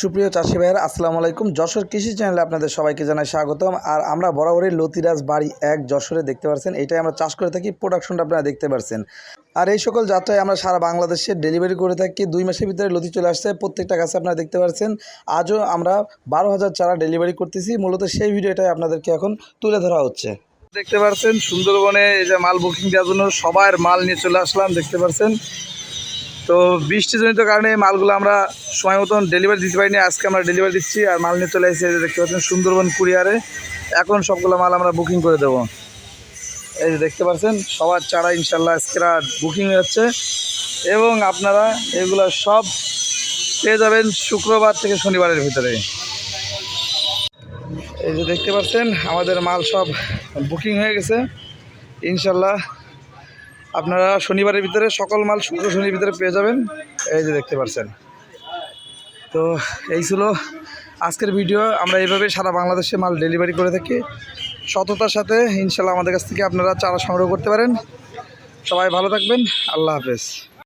সুপ্রিয় চাষি ভাইয়ের, আসসালামু আলাইকুম। যশোর কৃষি চ্যানেলে আপনাদের সবাইকে জানাই স্বাগতম। আর আমরা বরাবরই লতিরাজ বাড়ি এক যশোরে দেখতে পাচ্ছেন এটাই আমরা চাষ করে থাকি প্রোডাকশনটা আপনারা দেখতে পাচ্ছেন আর এই সকল যাত্রায় আমরা সারা বাংলাদেশে ডেলিভারি করে থাকি। দুই মাসের ভিতরে লতি চলে আসছে, প্রত্যেকটা গাছে আপনারা দেখতে পাচ্ছেন আজও আমরা বারো হাজার চারা ডেলিভারি করতেছি। মূলত সেই ভিডিওটাই আপনাদেরকে এখন তুলে ধরা হচ্ছে। দেখতে পাচ্ছেন সুন্দরবনে এই যে মাল বুকিং দেওয়ার জন্য সবার মাল নিয়ে চলে আসলাম, দেখতে পাচ্ছেন তো বৃষ্টিজনিত কারণে মালগুলো আমরা সময় মতন ডেলিভারি দিতে পারিনি। আজকে আমরা ডেলিভারি দিচ্ছি আর মাল নিয়ে চলে এসেছি, দেখতে পাচ্ছেন সুন্দরবন কুরিয়ারে। এখন সবগুলো মাল আমরা বুকিং করে দেবো। এই যে দেখতে পাচ্ছেন, সবার চারা ইনশাল্লাহ আজকেরা বুকিং হয়ে যাচ্ছে। এবং আপনারা এগুলো সব পেয়ে যাবেন শুক্রবার থেকে শনিবারের ভিতরে। এই যে দেখতে পাচ্ছেন, আমাদের মাল সব বুকিং হয়ে গেছে। ইনশাল্লাহ আপনারা শনিবারের ভিতরে সকল মাল শুক্র শনির ভিতরে পেয়ে যাবেন। এই যে দেখতে পাচ্ছেন। তো এই ছিল আজকের ভিডিও। আমরা এইভাবে সারা বাংলাদেশে মাল ডেলিভারি করে থাকি। সততার সাথে ইনশাল্লাহ আমাদের কাছ থেকে আপনারা চারা সংগ্রহ করতে পারেন। সবাই ভালো থাকবেন। আল্লাহ হাফেজ।